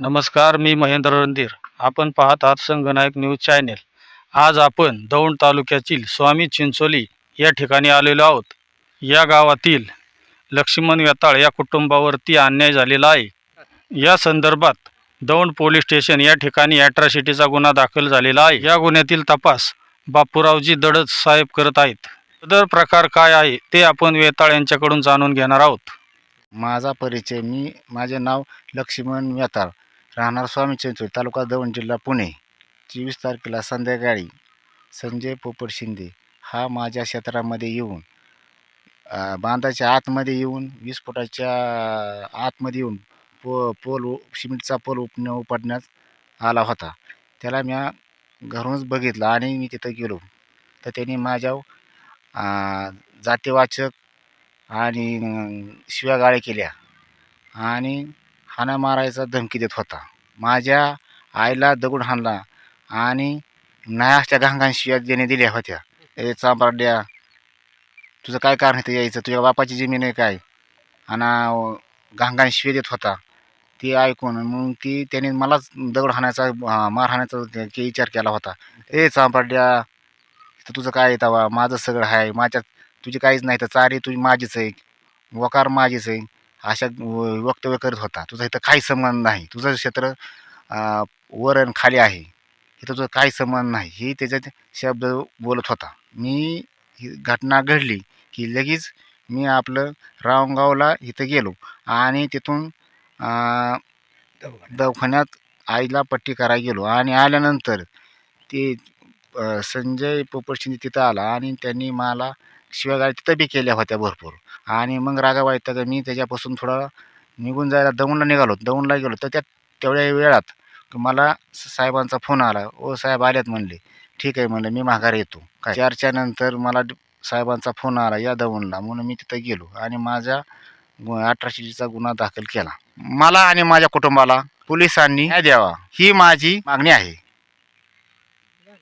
नमस्कार मी महेंद्र रणधीर. आपण पाहत आहात संगनायक न्यूज चॅनेल. आज आपण दौंड तालुक्यातील स्वामी चिंचोली या ठिकाणी आलेलो आहोत. या गावातील लक्ष्मण व्यताळ या कुटुंबावरती अन्याय झालेला आहे. या संदर्भात दौंड पोलीस स्टेशन या ठिकाणी ॲट्रॉसिटीचा गुन्हा दाखल झालेला आहे. या गुन्ह्यातील तपास बापूरावजी दडत साहेब करत आहेत. सदर प्रकार काय आहे ते आपण वेताळ यांच्याकडून जाणून घेणार आहोत. माझा परिचय मी माझे नाव लक्ष्मण व्यताळ राहणार स्वामी चंचोळी तालुका दौंड जिल्हा पुणे. चोवीस तारखेला संध्याकाळी संजय पोपट शिंदे हा माझ्या क्षेत्रामध्ये येऊन बांधाच्या आतमध्ये येऊन वीस फुटाच्या आतमध्ये येऊन पो पोल सिमेंटचा पोल उपण उपटण्यात आला होता. त्याला म्या घरूनच बघितलं आणि मी तिथं गेलो. तर त्यांनी माझ्यावर जातीवाचक आणि शिव्या गाळ्या केल्या. आणि हाणा मारायचा धमकी देत होता. माझ्या आईला दगड हाणला आणि नायाच्या घांगान शिव्या देणे दिल्या होत्या. ए चांबरड्या तुझं काय कारण इथं यायचं? तुझ्या बापाची जमीन आहे काय? आणि घांगान देत होता. ती ऐकून मग ती त्याने मलाच दगड हाणायचा मार हाणायचा के- विचार केला होता. ए चांबरड्या तर तुझं काय येतं माझं सगळं आहे. माझ्या तुझी काहीच नाही. तर चारी तुझी माझीच आहे. वकार माझीच आहे. अशा व- वक्तव्य करत होता. तुझा इथं काही संबंध नाही. तुझं क्षेत्र वर आणि खाली आहे. इथं तुझं काही संबंध नाही. हे त्याच्यात शब्द बोलत होता. मी ही घटना घडली की लगेच मी आपलं रावणगावला इथं गेलो आणि तिथून दवाखान्यात आईला पट्टी करायला गेलो. आणि आल्यानंतर ते संजय पोपटशिंदे तिथं आला आणि त्यांनी मला तिथं बी केल्या होत्या भरपूर. आणि मग रागावायता का मी त्याच्यापासून थोडा निघून जायला दौंडला निघालो. दौंडला गेलो तर त्या तेवढ्या वेळात मला साहेबांचा फोन आला. ओ साहेब आल्यात म्हणले. ठीक आहे म्हणलं मी माघारी येतो. काय? चारच्या नंतर मला साहेबांचा फोन आला या दौंडला. म्हणून मी तिथं गेलो आणि माझ्या अठराशेचा गुन्हा दाखल केला. मला आणि माझ्या कुटुंबाला पोलिसांनी द्यावा ही माझी मागणी आहे.